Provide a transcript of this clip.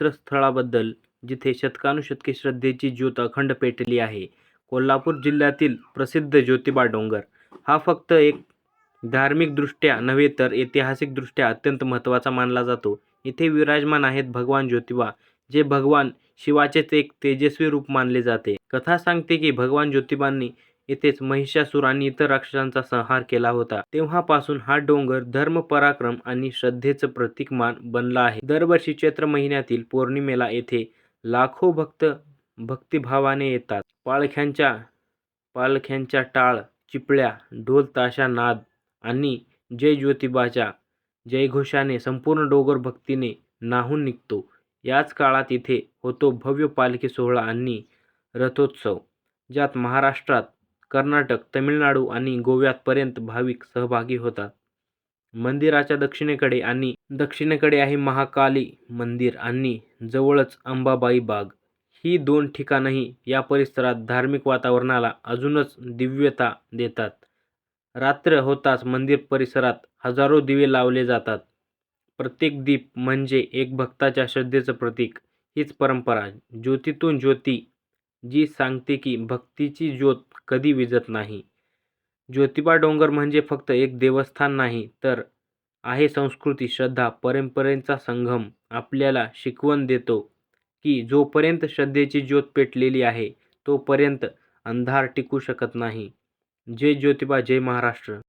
पवित्र स्थळाबद्दल जिथे शतकानुशतके श्रद्धेची ज्योत अखंड पेटली आहे. कोल्हापूर जिल्ह्यातील प्रसिद्ध ज्योतिबा डोंगर. हा फक्त एक धार्मिकदृष्ट्या नव्हे तर ऐतिहासिकदृष्ट्या अत्यंत महत्त्वाचा मानला जातो. इथे विराजमान आहेत भगवान ज्योतिबा जे भगवान शिवाचेच एक तेजस्वी रूप मानले जाते. कथा सांगते की भगवान ज्योतिबांनी येथेच महिषासूर आणि इतर राक्षसांचा संहार केला होता. तेव्हापासून हा डोंगर धर्म पराक्रम आणि श्रद्धेचं प्रतीक मान बनला आहे. दरवर्षी चैत्र महिन्यातील पौर्णिमेला येथे लाखो भक्त भक्तिभावाने येतात. पालख्यांच्या पालख्यांच्या टाळ चिपळ्या ढोल ताशा नाद आणि जय ज्योतिबाच्या जयघोषाने संपूर्ण डोंगर भक्तीने नाहून निघतो. याच काळात इथे होतो भव्य पालखी सोहळा आणि रथोत्सव ज्यात महाराष्ट्रात कर्नाटक तमिळनाडू आणि गोव्यापर्यंत भाविक सहभागी होतात. मंदिराच्या दक्षिणेकडे आणि दक्षिणेकडे आहे महाकाली मंदिर आणि जवळच अंबाबाई बाग. ही दोन ठिकाणंही या परिसरात धार्मिक वातावरणाला अजूनच दिव्यता देतात. रात्र होताच मंदिर परिसरात हजारो दिवे लावले जातात. प्रत्येक दीप म्हणजे एक भक्ताच्या श्रद्धेचं प्रतीक. हीच परंपरा ज्योतीतून ज्योती जी सांगते की भक्तीची ज्योत कधी विझत नाही. ज्योतिबा डोंगर म्हणजे फक्त एक देवस्थान नाही तर आहे संस्कृती श्रद्धा परंपरेचा संगम. आपल्याला शिकवण देतो की जोपर्यंत श्रद्धेची ज्योत पेटलेली आहे तोपर्यंत अंधार टिकू शकत नाही. जय ज्योतिबा जय महाराष्ट्र.